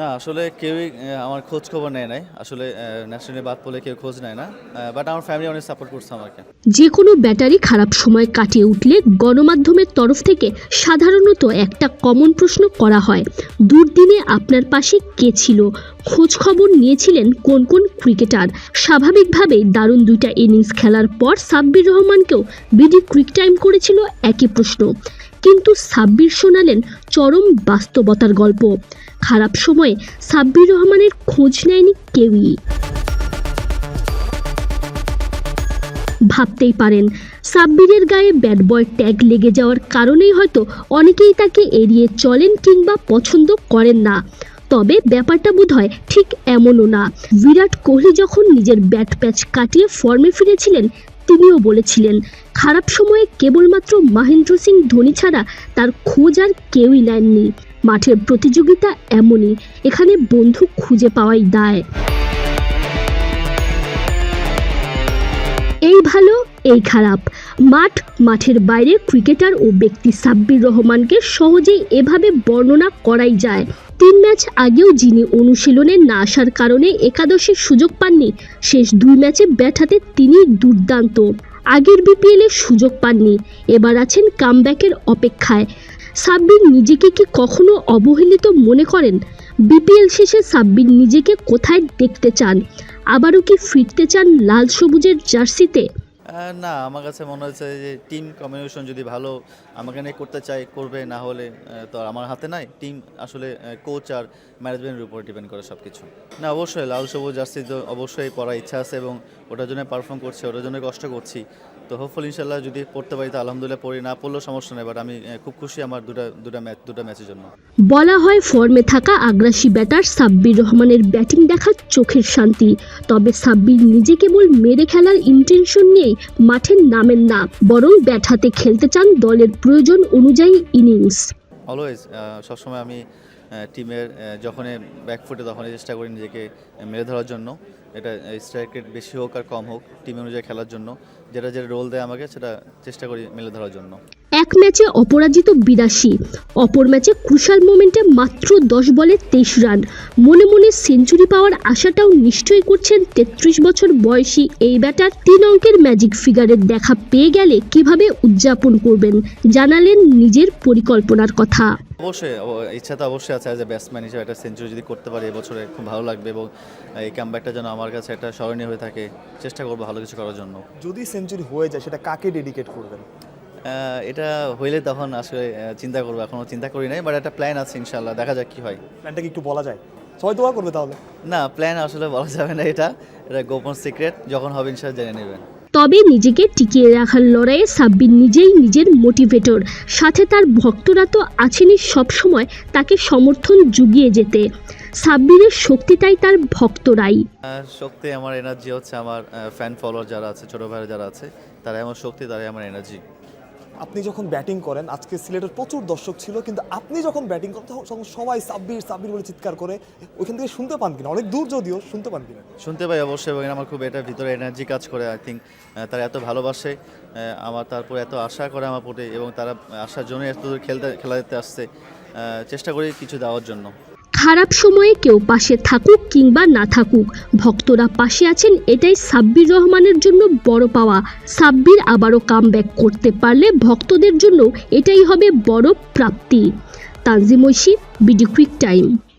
না, আসলে কেউই আমার খোঁজ খবর নেয় নাই। আসলে ন্যাশনালি বাদ পড়লে কেউ খোঁজ নেয় না। বাট আমার ফ্যামিলি অনেক সাপোর্ট করছে আমাকে। যে কোনো ব্যাটারি খারাপ সময় কাটিয়ে উঠলে গণমাধ্যমের তরফ থেকে সাধারণত একটা কমন প্রশ্ন করা হয়, দুর্দিনে আপনার পাশে কে ছিল? খোঁজ খবর নিয়েছিলেন কোন কোন ক্রিকেটার স্বাভাবিকভাবেই দারুণ দুইটা ইনিংস খেলার পর সাব্বির রহমানকেও বিডি ক্রিক টাইম করেছিল একই প্রশ্ন। কিন্তু সাব্বির শোনালেন চরম বাস্তবতার গল্প। খারাপ সময়ে সাব্বির রহমানের খোঁজ নেয়নি কেউই। ভাবতেই পারেন, সাব্বিরের গায়ে ব্যাড বয় ট্যাগ লেগে যাওয়ার কারণেই হয়তো অনেকেই তাকে এড়িয়ে চলেন কিংবা পছন্দ করেন না। তবে ব্যাপারটা বোধহয় ঠিক এমনও না। বিরাট কোহলি যখন নিজের ব্যাট প্যাচ কাটিয়ে ফর্মে ফিরেছিলেন, তিনিও বলেছিলেন খারাপ সময়ে কেবলমাত্র মহেন্দ্র সিং ধোনি ছাড়া তার খোঁজ আর কেউই নেননি। মাঠের প্রতিযোগিতা এমনই, এখানে বন্ধু খুঁজে পাওয়াই দায়। এই ভালো, এই খারাপ। মাঠ, মাঠের বাইরে ক্রিকেটার ও ব্যক্তি সাব্বির রহমানকে সহজেই এভাবে বর্ণনা করাই যায়। তিন ম্যাচ আগেও যিনি অনুশীলনে না আসার কারণে একাদশের সুযোগ পাননি, শেষ দুই ম্যাচে ব্যাট হাতে তিনি দুর্দান্ত। আগের বিপিএলে সুযোগ পাননি। এবার আছেন কামব্যাকের অপেক্ষায়। সাব্বির নিজেকে কি কখনো অবহেলিত মনে করেন? বিপিএল শেষে সাব্বির নিজেকে কোথায় দেখতে চান? আবারও কি ফিরতে চান লাল সবুজের জার্সিতে? না, আমার কাছে মনে হচ্ছে যে টিম কমিউনিকেশন যদি ভালো আমাকে নিয়ে করতে চায়, করবে, না হলে তো আমার হাতে নাই। টিম আসলে কোচ আর ম্যানেজমেন্টের উপর ডিপেন্ড করে সব কিছু না, অবশ্যই লাল, সবুজ জার্সি তো অবশ্যই পড়ার ইচ্ছা আছে এবং ওটার জন্য পারফর্ম করছি, ওটার জন্য কষ্ট করছি। তো হোপফুল ইনশাল্লাহ যদি পড়তে পারি তো আলহামদুলিল্লাহ পড়ি, না পড়লেও সমস্যা নেই বাট আমি খুব খুশি আমার দুটা দুটা ম্যাচ, দুটা ম্যাচের জন্য। বলা হয় ফর্মে থাকা আগ্রাসী ব্যাটার সাব্বির রহমানের ব্যাটিং দেখা চোখের শান্তি। তবে সাব্বির নিজে কেবল মেরে খেলার ইন্টেনশন নিয়েই মাঠে নামেন না, বরং ব্যাট হাতে খেলতে চান দলের প্রয়োজন অনুযায়ী ইনিংস। অলওয়েজ সবসময় আমি টিমের যখনই ব্যাকফুটে তখনই চেষ্টা করি নিজেকে মেরে ধরার জন্য। এটা স্ট্রাইক রেট বেশি হোক আর কম হোক টিম অনুযায়ী খেলার জন্য। যেটা যেটা রোল দেয় আমাকে, সেটা চেষ্টা করি মেলে ধরার জন্য। এক ম্যাচে অপরাজিত বিরাশি, অপর ম্যাচে ক্রুশাল মোমেন্টে মাত্র দশ বলে তেইশ রান। মনে মনে সেঞ্চুরি পাওয়ার আশাটাও নিশ্চয়ই করছেন তেত্রিশ বছর বয়সী এই ব্যাটার তিন অঙ্কের ম্যাজিক ফিগারের দেখা পেয়ে গেলে কীভাবে উদযাপন করবেন, জানালেন নিজের পরিকল্পনার কথা। অবশ্যই অব- ইচ্ছা তো অবশ্যই আছে অ্যাজ এ ব্যাটসম্যান হিসেবে একটা সেঞ্চুরি যদি করতে পারি এবছরে খুব ভালো লাগবে এবং এই কামব্যাকটা যেন আমার কাছে একটা স্মরণীয় হয়ে থাকে। চেষ্টা করব ভালো কিছু করার জন্য। যদি সেঞ্চুরি হয়ে যায় সেটা কাকে ডেডিকেট করবেন? এটা হইলে তখন আসলে চিন্তা করব এখনও চিন্তা করি নাই বাট একটা প্ল্যান আছে ইনশাল্লাহ দেখা যাক কি হয়। প্ল্যানটা কি একটু বলা যায়? সবাই দোয়া করবে তাহলে। না প্ল্যান আসলে বলা যাবে না এটা এটা গোপন সিক্রেট যখন হবে ইনশাল্লাহ জেনে নেবেন। তবে নিজেকে টিকিয়ে রাখার লড়াইয়ে সাব্বির নিজেই নিজের মোটিভেটর সাথে তার ভক্তরা তো আছেনই সবসময় তাকে সমর্থন জুগিয়ে যেতে। সাব্বিরের শক্তিটাই তার ভক্তরাই। শক্তি আমার এনার্জি হচ্ছে, আমার ফ্যান ফলোয়ার যারা আছে, ছোটো ভাইরা যারা আছে, তারাই আমার শক্তি, তারাই আমার এনার্জি আপনি যখন ব্যাটিং করেন, আজকে সিলেটের প্রচুর দর্শক ছিল, কিন্তু আপনি যখন ব্যাটিং করেন, তখন সবাই সাব্বির সাব্বির বলে চিৎকার করে, ওইখান থেকে শুনতে পান কিনা? অনেক দূর যদিও শুনতে পান কিনা? শুনতে পাই অবশ্যই, এবং আমার খুব এটা ভিতরে এনার্জি কাজ করে আই থিঙ্ক তারা এত ভালোবাসে আমার তারপর এত আশা করে আমার প্রতি, এবং তারা আসার জন্য এত দূর খেলতে খেলা দিতে আসছে চেষ্টা করি কিছু দেওয়ার জন্য। খারাপ সময়ে কেউ পাশে থাকুক কিংবা না থাকুক, ভক্তরা পাশে আছেন এটাই সাব্বির রহমানের জন্য বড় পাওয়া। সাব্বির আবারও কামব্যাক করতে পারলে ভক্তদের জন্য এটাই হবে বড় প্রাপ্তি। Tanjim Oishi, BD quick time.